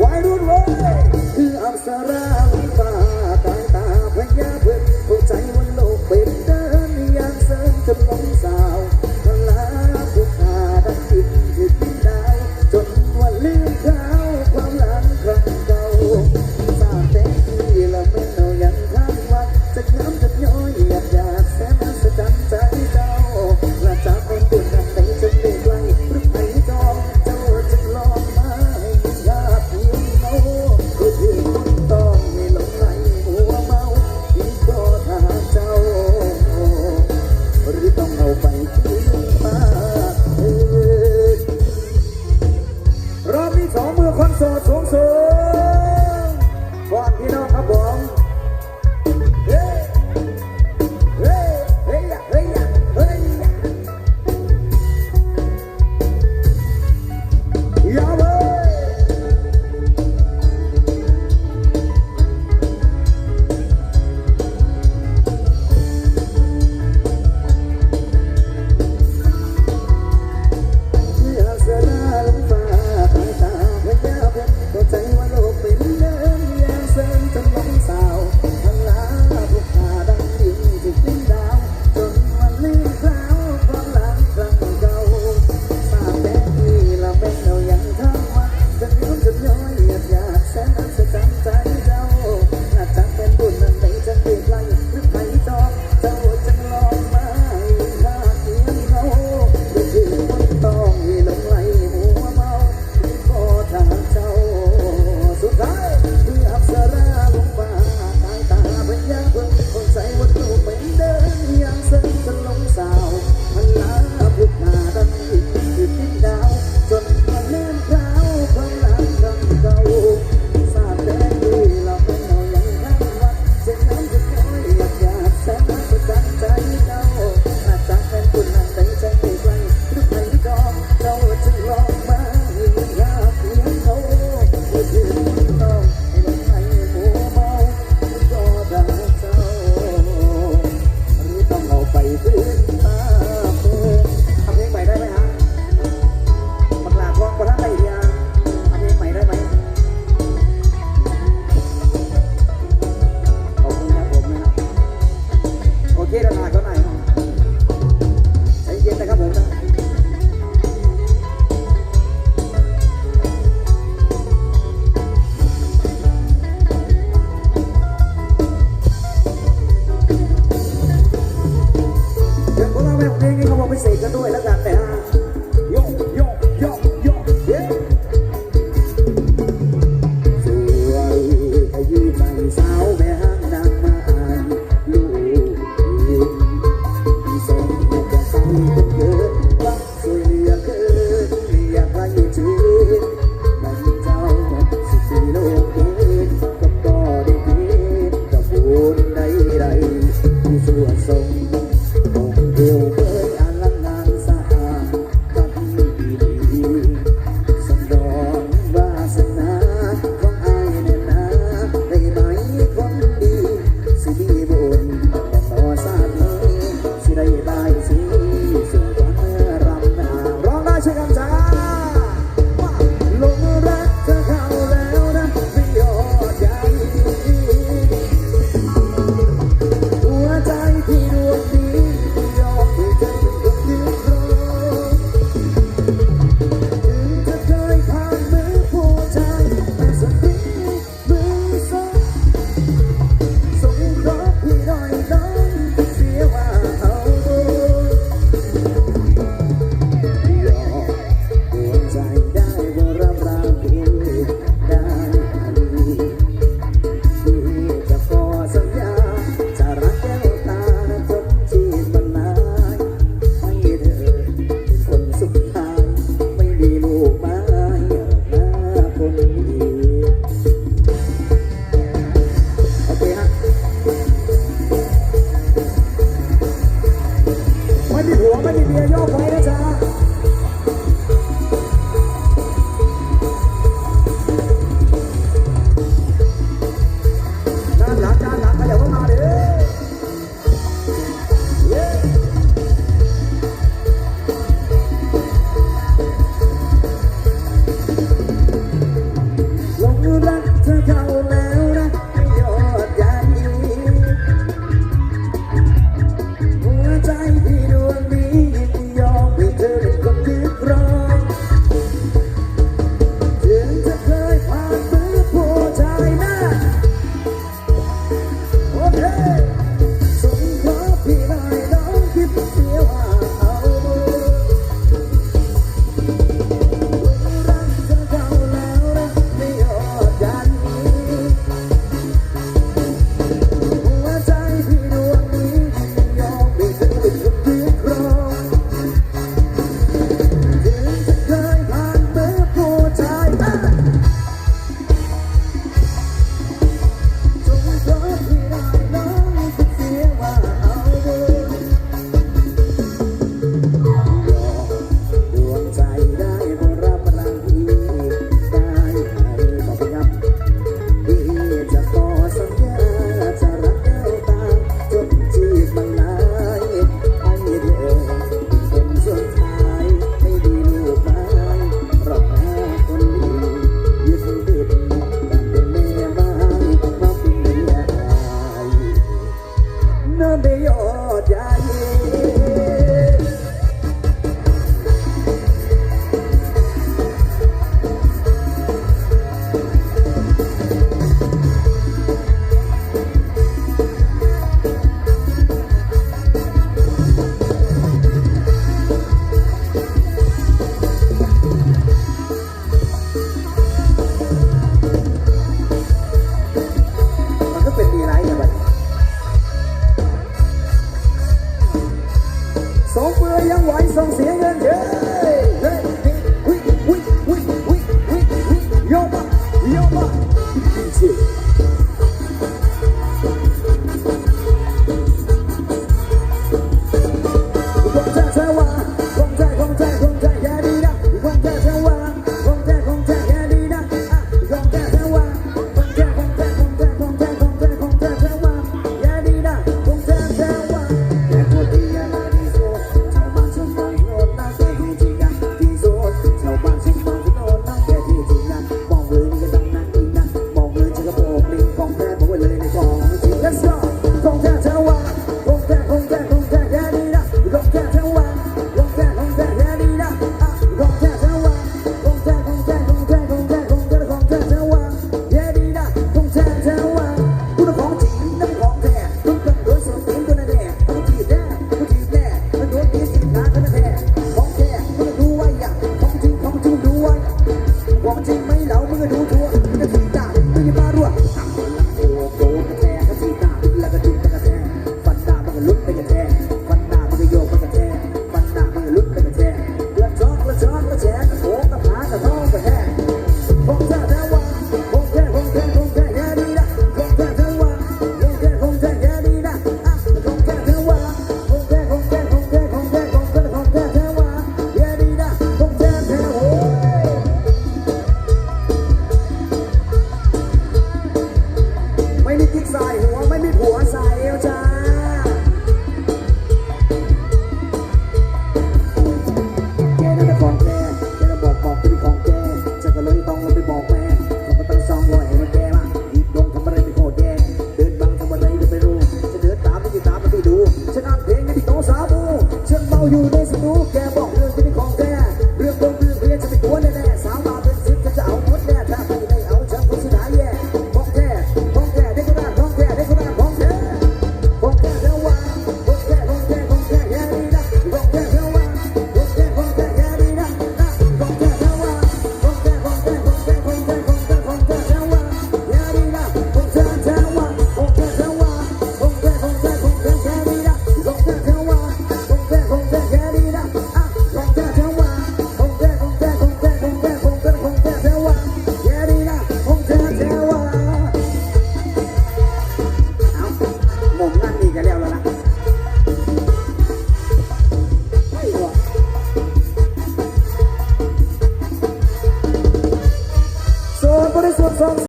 วัยรุ่นเว้ยคืออักษร เร็ว too. มีกิ๊กใส่หัวไม่มีผัวใส่เจ้าแกน่นแต่องแกแกจะบอกบอกที่ของแกจะก็เลยต้องเราไปบอกแม่เราก็ตั้งซองลอยให้มันแกมาอีกดทำอะไรไม่โคตรแกเดินบังทำอะไรก็ไม่รู้จะเดินตามไม่ติดตามมันไดู